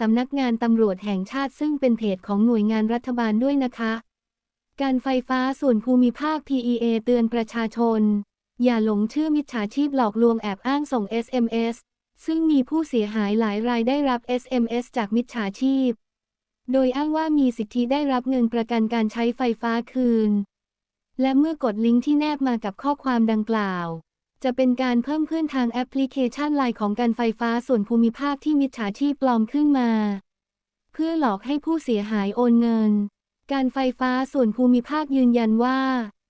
สำนักงานตำรวจแห่งชาติซึ่งเป็นเพจของหน่วยงานรัฐบาลด้วยนะคะ การไฟฟ้าส่วนภูมิภาค PEA เตือนประชาชน อย่าหลงเชื่อมิจฉาชีพหลอกลวงแอบอ้างส่ง SMS ซึ่งมีผู้เสียหายหลายรายได้รับ SMS จากมิจฉาชีพ โดยอ้างว่ามีสิทธิได้รับเงินประกันการใช้ไฟฟ้าคืน และเมื่อกดลิงก์ที่แนบมากับข้อความดังกล่าว จะเป็นการเพิ่มขึ้นทางแอปพลิเคชันไลน์ของการไฟฟ้าส่วนภูมิภาคที่มิจฉาชีพปลอมขึ้นมา เพื่อหลอกให้ผู้เสียหายโอนเงิน การไฟฟ้าส่วนภูมิภาคยืนยันว่า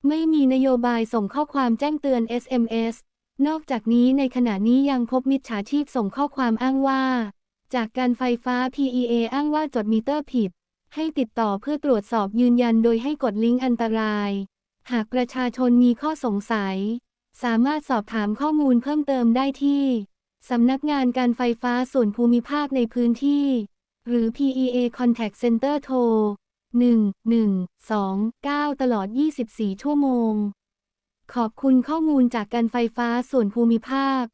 ไม่มีนโยบายส่งข้อความแจ้งเตือน SMS นอกจากนี้ในขณะนี้ยังพบมิจฉาชีพส่งข้อความอ้างว่า จากการไฟฟ้า PEA อ้างว่าจดมิเตอร์ผิด ให้ติดต่อเพื่อตรวจสอบยืนยันโดยให้กดลิงก์อันตราย หากประชาชนมีข้อสงสัย สามารถสอบถามข้อมูลเพิ่มเติมได้ที่ สำนักงานการไฟฟ้าส่วนภูมิภาคในพื้นที่ หรือ PEA Contact Center โทร 1129 ตลอด 24 ชั่วโมง ขอบคุณข้อมูลจากการไฟฟ้าส่วนภูมิภาค